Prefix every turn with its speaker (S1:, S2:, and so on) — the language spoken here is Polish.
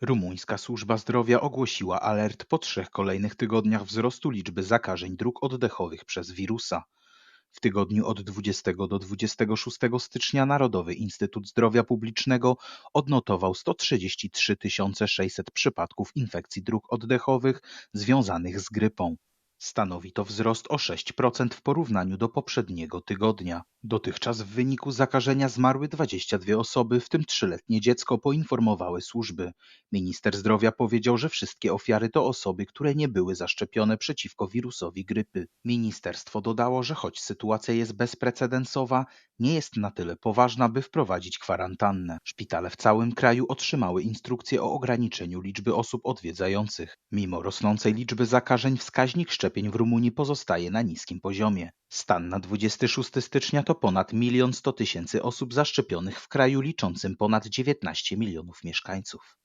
S1: Rumuńska służba zdrowia ogłosiła alert po trzech kolejnych tygodniach wzrostu liczby zakażeń dróg oddechowych przez wirusa. W tygodniu od 20 do 26 stycznia Narodowy Instytut Zdrowia Publicznego odnotował 133 600 przypadków infekcji dróg oddechowych związanych z grypą. Stanowi to wzrost o 6% w porównaniu do poprzedniego tygodnia. Dotychczas w wyniku zakażenia zmarły 22 osoby, w tym trzyletnie dziecko, poinformowały służby. Minister zdrowia powiedział, że wszystkie ofiary to osoby, które nie były zaszczepione przeciwko wirusowi grypy. Ministerstwo dodało, że choć sytuacja jest bezprecedensowa, nie jest na tyle poważna, by wprowadzić kwarantannę. Szpitale w całym kraju otrzymały instrukcje o ograniczeniu liczby osób odwiedzających. Mimo rosnącej liczby zakażeń, wskaźnik szczepień w Rumunii pozostaje na niskim poziomie. Stan na 26 stycznia to ponad 1 100 tysięcy osób zaszczepionych w kraju liczącym ponad 19 milionów mieszkańców.